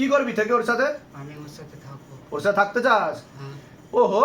কি করবি থেকে ওর সাথে আমি ওর সাথে থাকব ওর সাথে থাকতে চাস ও হো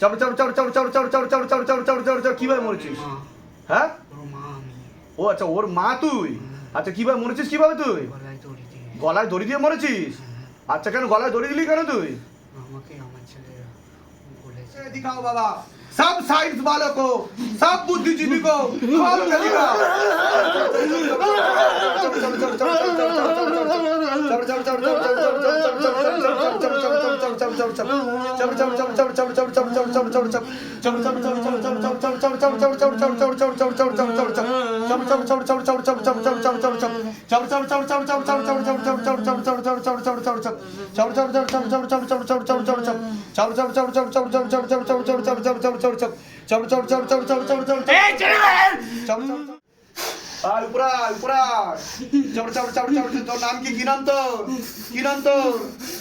চড় চড় চড় চাপ চাপ চাপ চাপ চাপ চাপ চাপ চাপ চাপ চাপ কীভাবে মরেছিস হ্যাঁ ও আচ্ছা ওর মা তুই আচ্ছা কীভাবে মরেছিস কীভাবে তুই গলায় দড়ি দিয়ে মরেছিস আচ্ছা কেন গলায় দড়ি দিলি কেন তুই আমাকে আমার ছেলে দিখাও বাবা सब साइंस वालों को सब बुद्धिजीवी को कॉल करेगा चल चल चल चल चल चल चल चल चल चल चल चल Ah, lupra, lupra. Cabra, cabra, cabra, cabra. Don Namki, Kinanto, Kinanto.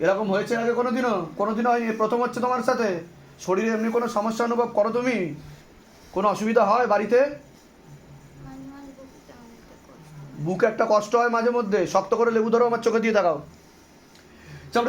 এরকম হয়েছে আগে কোনোদিনও কোনোদিনও হয়নি প্রথম হচ্ছে তোমার সাথে শরীরে এমনি কোনো সমস্যা অনুভব করো তুমি কোনো অসুবিধা হয় বাড়িতে বুকে একটা কষ্ট হয় মাঝে মধ্যে শক্ত করে লেবু ধরো আমার চোখে দিয়ে দেখাও চড়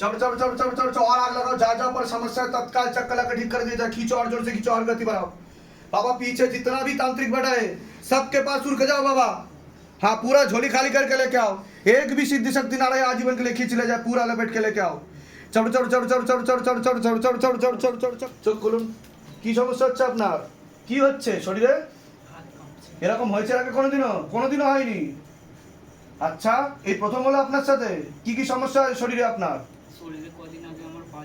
चढ़ चढ़ चढ़ चढ़ चढ़ चढ़ और आग लगाओ जा जा पर समस्या है, तत्काल चक्कर लगा ठीक कर दिया जाए खींचो और जोर से खींचो और गति बढ़ाओ बाबा पीछे जितना भी तांत्रिक बैठा है सबके पास उड़ के जाओ बाबा हाँ पूरा झोली खाली करके लेके आओ एक भी सिद्धि शक्ति नारायण आजीवन के लिए खींच ले जाए पूरा लपेट के लेके आओ चढ़ चढ़ चढ़ चढ़ चढ़ चढ़ चढ़ चढ़ चढ़ चढ़ चढ़ चढ़ चढ़ चढ़ चढ़ চোখ খুলুন কি সমস্যা হচ্ছে আপনার কি হচ্ছে শরীরে হাত কাঁপছে এরকম হয়েছে এর আগে কোনোদিনও কোনোদিনও হয়নি আচ্ছা এই প্রথম হলো আপনার সাথে কি কি সমস্যা হয় শরীরে আপনার শরীরে কদিন আগে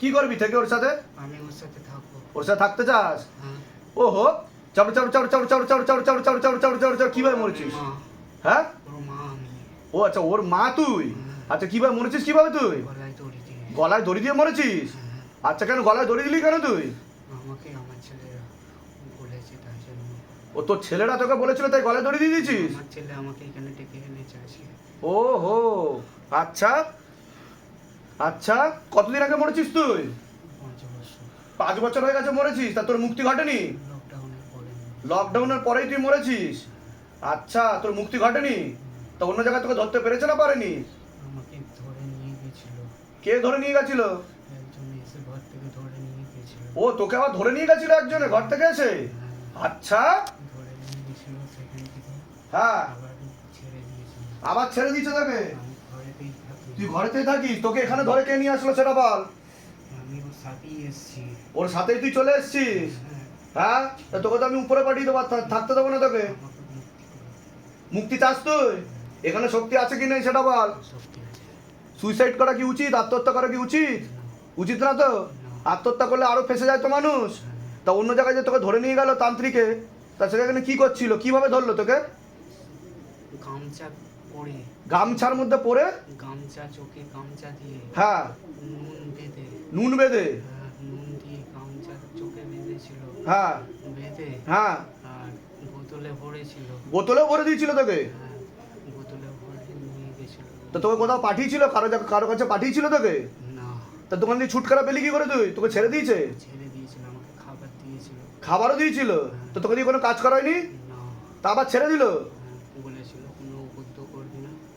কি করবি থেকে ওর সাথে আমি ওর সাথে থাকব ওর সাথে থাকতে চাস চড় চড় চড় চড় চড় চাপড় চাপড় কীভাবে মরেছিস হ্যাঁ ও আচ্ছা ওর মা তুই আচ্ছা কীভাবে মরেছিস কীভাবে তুই গলায় দড়ি দিয়ে মরেছিস আচ্ছা কেন গলায় দড়ি দিলি কেন তুই ও তোর ছেলেরা তোকে বলেছিল তাই গলায় দড়ি দিয়ে দিয়েছিস ও হো আচ্ছা আচ্ছা কতদিন আগে মরেছিস তুই? পাঁচ বছর হয়ে গেছে মরেছিস তা তোর মুক্তি ঘটেনি? লকডাউনের পরেই তুই মরেছিস? আচ্ছা তোর মুক্তি ঘটেনি? তা অন্য জায়গায় তোকে ধরতে পেরেছে না পারেনি? কে ধরে নিয়ে গেছিল? ও তোকে আবার ধরে নিয়ে গেছিল একজনে ঘর থেকে এসে? আচ্ছা। হ্যাঁ। আবার ছেড়ে দিয়েছে তাকে? তুই ঘরেতে থাকিস? তোকে এখানে ধরে কে নিয়ে আসলো সেটা বল। ওর সাথেই তুই চলে এসছিস? হ্যাঁ? তা তোকে তো আমি উপরে পাঠিয়ে দেবো থাকতে দেবো না তোকে। মুক্তি চাস তুই? এখানে শক্তি আছে কি নেই সেটা বল। সুইসাইড করা কি উচিত? আত্মহত্যা করা কি উচিত? উচিত না তো? আত্মহত্যা করলে আরও ফেসে যায় তো মানুষ? তা অন্য জায়গায় যে তোকে ধরে নিয়ে গেল তান্ত্রিকে তা সেখানে কি করছিল? কীভাবে ধরলো তোকে? গামছা পরে গামছার মধ্যে পরে গামছা চোখে গামছা দিয়ে হ্যাঁ। নুন বেঁধে। নুন বেঁধে? হ্যাঁ, নুন দিয়ে গামছা চোখে বেঁধেছিল। হ্যাঁ। বেঁধে হ্যাঁ। বোতলে ভরেছিল। বোতলে ভরে দিয়েছিল তোকে? হ্যাঁ, বোতলে ভরে নিয়ে গেছিল। তো তোকে কোথাও পাঠিয়েছিল? কারও কারও কাছে পাঠিয়েছিল তোকে? না। তা দোকান দিয়ে ছুটকারা পেলি কি করে তুই? তোকে ছেড়ে দিয়েছে? ছেড়ে দিয়েছিল আমাকে খাবার দিয়েছিল। খাবারও দিয়েছিল? হ্যাঁ। তো তোকে দিয়ে কোনো কাজ করায়নি? না। তা আবার ছেড়ে দিল?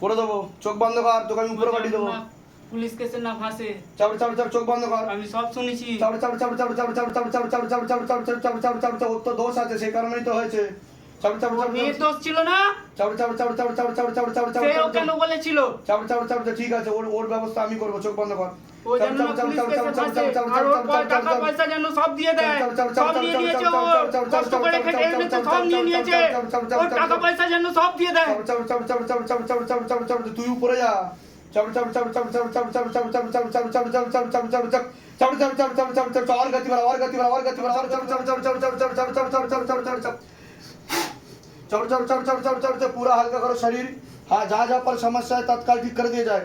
করে দেবো চোখ বন্ধ কর তোকে আমি উপরে পাঠিয়ে দেবো পুলিশ কেসে না ফাঁসে চাপড়ে চাপড়ে চাপড়ে চোখ বন্ধ কর আমি সব শুনেছি চাপড়ে চাপড়ে চাপড়ে চাপড়ে চাপড়ে চাপড়ে চাপড়ে চাপড়ে চাপড়ে চাপড়ে চাপড়ে চাপড়ে চাপড়ে চাপড়ে ওর তো দোষ আছে সেই কারণেই তো হয়েছে দোষ ছিল না ঠিক আছে ওর ওর ব্যবস্থা আমি করব চোখ বন্ধ কর ও যেন পুলিশ কেসে ফাঁসে আর ওর টাকা পয়সা যেন সব দিয়ে দেয় সব নিয়ে নিয়েছে ও কষ্ট করে খেটে এনেছে সব নিয়ে নিয়েছে ওর টাকা পয়সা যেন সব দিয়ে দেয় তুই উপরে যা और गति बढ़ा और गति बढ़ा और गति बढ़ा और चल चल चल चल चल चल चल चल चल चल चल चल चल चल चल चल चल चल पूरा हल्का करो शरीर हाँ जहाँ जहाँ पर समस्या है तत्काल ठीक कर दिया जाए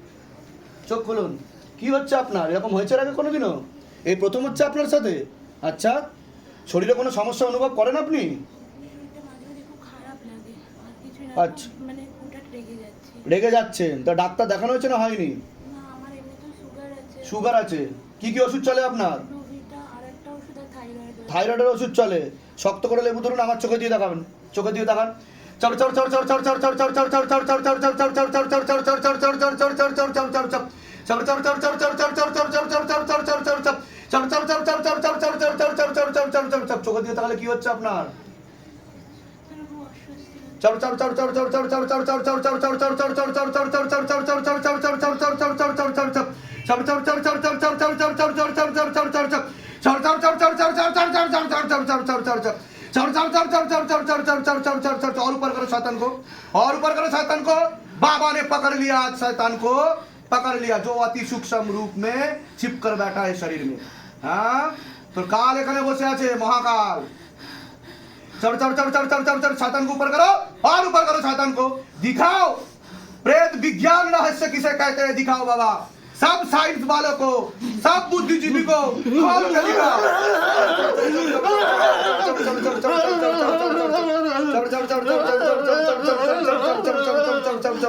চোখ খুলুন কি হচ্ছে আপনার এরকম হয়েছে আগে কোনো দিনও এই প্রথম হচ্ছে আপনার সাথে আচ্ছা শরীরে কোনো সমস্যা অনুভব করেন আপনি আচ্ছা রেগে যাচ্ছেন তা ডাক্তার দেখানো হয়েছে না হয়নি সুগার আছে কি কি ওষুধ চলে আপনার থাইরয়েডের ওষুধ চলে শক্ত করে লেবু ধরুন আমার চোখে দিয়ে দেখাবেন চোখে দিয়ে দেখান চার চর ছাড় চার চার চার চার চার চার চার চার চার চার চার চার চার চার চার চার চার চার চার চক और ऊपर करो शैतान को और ऊपर को बाबा ने पकड़ लिया आज शैतान को पकड़ लिया, जो अति सूक्ष्म रूप में छिप कर बैठा है शरीर में। हाँ? तो काल एखने बसे আছে মহাকাল चढ़ चढ़ चढ़ चढ़ चढ़ चढ़ चढ़ शैतान को ऊपर करो, और ऊपर करो शैतान को। दिखाओ। प्रेत विज्ञान रहस्य किसे कहते हैं? दिखाओ बाबा। सब साइंस वालों को, सब बुद्धिजीवी को खोल के दिखाओ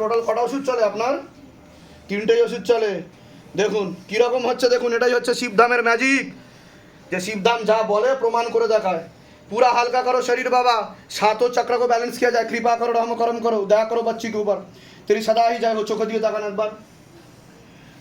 টোটাল কটা ওষুধ চলে আপনার? তিনটেই ওষুধ চলে। দেখুন, কীরকম হচ্ছে দেখুন, এটাই হচ্ছে শিবধামের ম্যাজিক যে শিবধাম যা বলে, প্রমাণ করে দেখায়। পুরা হালকা করো শরীর বাবা, সাতও চক্র ব্যালেন্স কিয়া যায়। কৃপা করো, রহম করম করো, দয়া করো বাচ্চি কে উপর। তেরি সদা হি যায় চোখ দিয়ে দেখান একবার।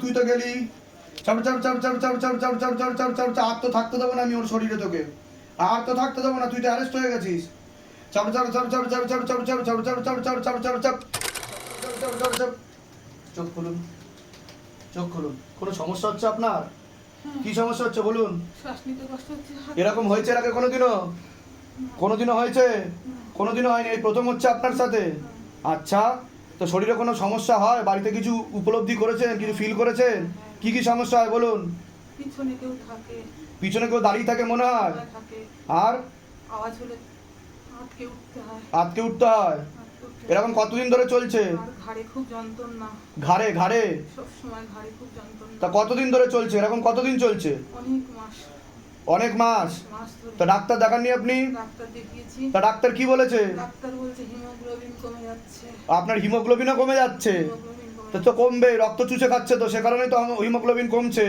তুই তো গেলি আর তো থাকতে দেবো না আমি ওর শরীরে তোকে আর তো থাকতে দেবো না তুই তো অ্যারেস্ট হয়ে গেছিস চোখ খুলুন চোখ খুলুন কোনো সমস্যা হচ্ছে আপনার কি সমস্যা হচ্ছে বলুন এরকম হয়েছে এর আগে কোনোদিনও কোনোদিনও হয়েছে? কোনোদিনও হয়নি। এই প্রথম হচ্ছে আপনার সাথে। আচ্ছা তো শরীরে কোনো সমস্যা হয়? বাড়িতে কিছু উপলব্ধি করেছেন? কিছু ফিল করেছেন? কি কি সমস্যা হয় বলুন? পিছনে কেউ থাকে। পিছনে কেউ দাঁড়িয়ে থাকে মনে হয়? আর? আওয়াজ হলে আটকে উঠতে হয়। আটকে উঠতে হয়? এরকম কতদিন ধরে চলছে? ঘাড়ে খুব যন্ত্রণা। ঘাড়ে ঘাড়ে? সব সময় ঘাড়ে খুব যন্ত্রণা। তা কতদিন ধরে চলছে? এরকম কতদিন চলছে? অনেক মাস। অনেক মাস। তো ডাক্তার দেখাননি আপনি? তা ডাক্তার কি বলেছে? আপনার হিমোগ্লোবিনও কমে যাচ্ছে? তো তো কমবে রক্ত চুষে খাচ্ছে তো সে কারণে তো হিমোগ্লোবিন কমছে।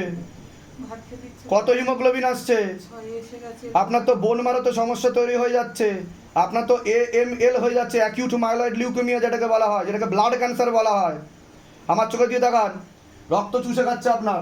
কত হিমোগ্লোবিন আসছে? আপনার তো বোন মারো তো সমস্যা তৈরি হয়ে যাচ্ছে। আপনার তো এ এম এল হয়ে যাচ্ছে অ্যাকিউট মাইলয়েড লিউকেমিয়া যেটাকে বলা হয় যেটাকে ব্লাড ক্যান্সার বলা হয়। আমার চোখে দিয়ে দেখান। রক্ত চুষে খাচ্ছে আপনার।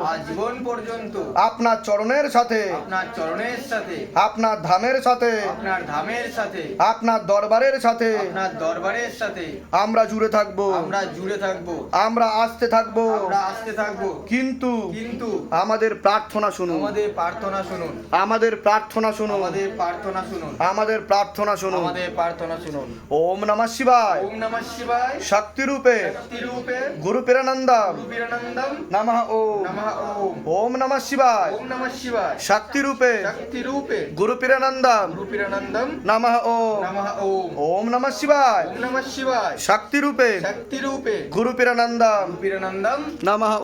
আজীবন পর্যন্ত। আপনার চরণের সাথে। আপনার চরণের সাথে। আপনার ধামের সাথে। আপনার ধামের সাথে। আপনার দরবারের সাথে। আপনার দরবারের সাথে। আমরা জুড়ে থাকব। আমরা জুড়ে থাকব। আমরা আসতে থাকব। আমরা আসতে থাকব। কিন্তু কিন্তু আমাদের প্রার্থনা শুনুন। আমাদের প্রার্থনা শুনুন। আমাদের প্রার্থনা শুনুন। আমাদের প্রার্থনা শুনুন। আমাদের প্রার্থনা শুনুন। আমাদের প্রার্থনা শুনুন। ওম নমঃ শিবায়। ওম নমঃ শিবায়। শক্তি রূপে শক্তি রূপে গুরু পিরানন্দম রূপিরানন্দম নমঃ ওম নমঃ ওম নম শিবায় ওম নমঃ শিবায়। শক্তি রূপে শক্তি রূপে গুরু পিরানন্দম রূপিরানন্দম নমঃ ওম। নমঃ ওম। ওম নমঃ শিবায়। ওম নমঃ শিবায়। শক্তি রূপে শক্তি রূপে গুরু পিরানন্দম রূপিরানন্দম নমঃ